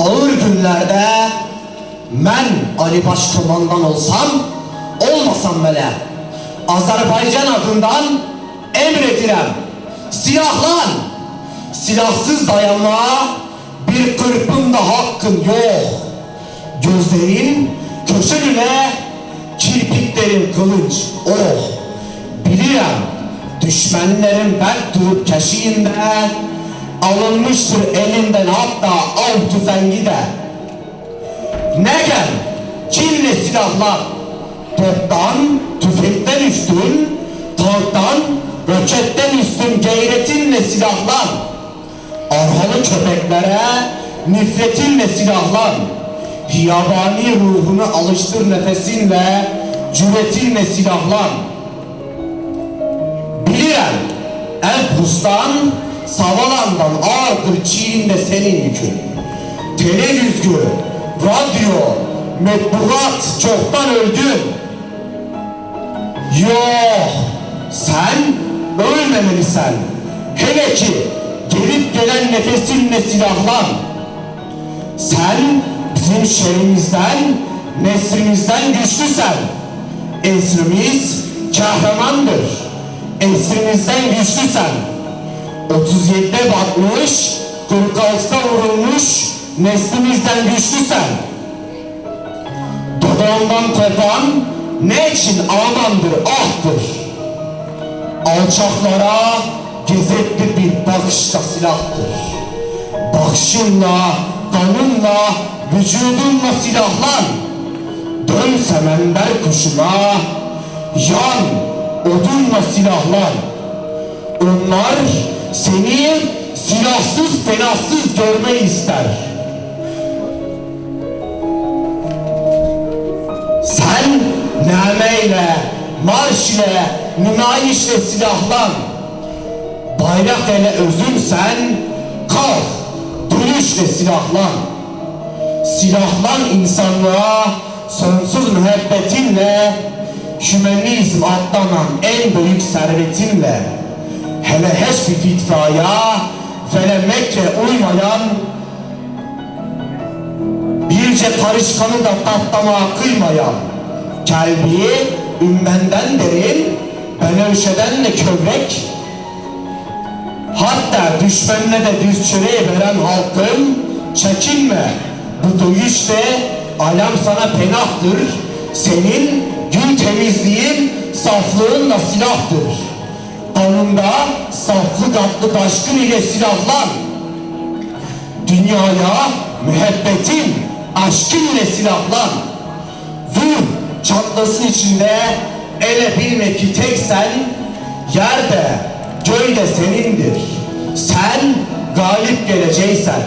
ağır günlerde ben Ali Başkomandan olsam, olmasam bile Azerbaycan adından emredirem. Silahlan, silahsız dayanmaya bir kırpımda hakkın yok. Gözlerin köşelüne kirpiklerin kılıç, oh. Bilirem düşmenlerin ben durup keşiğinde alınmıştır elinden hatta av tüfengi de. Ne gel, kimle silahlar? Toptan, tüfekten üstün, tanktan, roketten üstün gayretinle silahlan. Arhalı köpeklere nifretinle silahlan. Hiyabani ruhunu alıştır nefesinle, cüretinle silahlan. Bilirim, el pustan, savalandan ağırdır çiğinde senin yükün. Televizyon, radyo, metbuat çoktan öldün. Yok, sen ölmemelisin. Hele ki gelip gelen nefesinle silahlan. Sen bizim şehrimizden, neslimizden güçlüsen. Esrimiz kahramandır. Esrimizden güçlüsen. 37'de batmış, 46'da vurulmuş, neslimizden güçlüsen. Dodağından kopan ne için amandır, ahtır. Alçaklara gezetli bir bakışta silahtır. Bakışınla, kanınla, vücudunla silahlan. Dön semender kuşuna, yan, odunla silahlan. Onlar seni silahsız tenasız görmeyi ister. Sen nameyle, marş ile, nümayişle silahlan. Bayrak ele özünsen, kalk, dönüşle silahlan. Silahlan insanlığa, sonsuz müebbetinle, hümanizm atlanan en büyük servetinle, hele hiçbir fitraya, felemekle uymayan, birce karışkanı da tatlamaya kıymayan, kalbi ümmenden derin, benevşeden de kövrek, hatta düşmenine de düz çöreği veren halkım, çekinme, bu dövüşte alam sana penahtır, senin gün temizliğin, saflığınla silahtır. Kanında saflık adlı taşkın ile silahlan. Dünyaya müebbetin, aşkın ile silahlan. Vur çatlasın içinde ele bilme ki tek sen, yerde, göğde senindir. Sen galip geleceksen.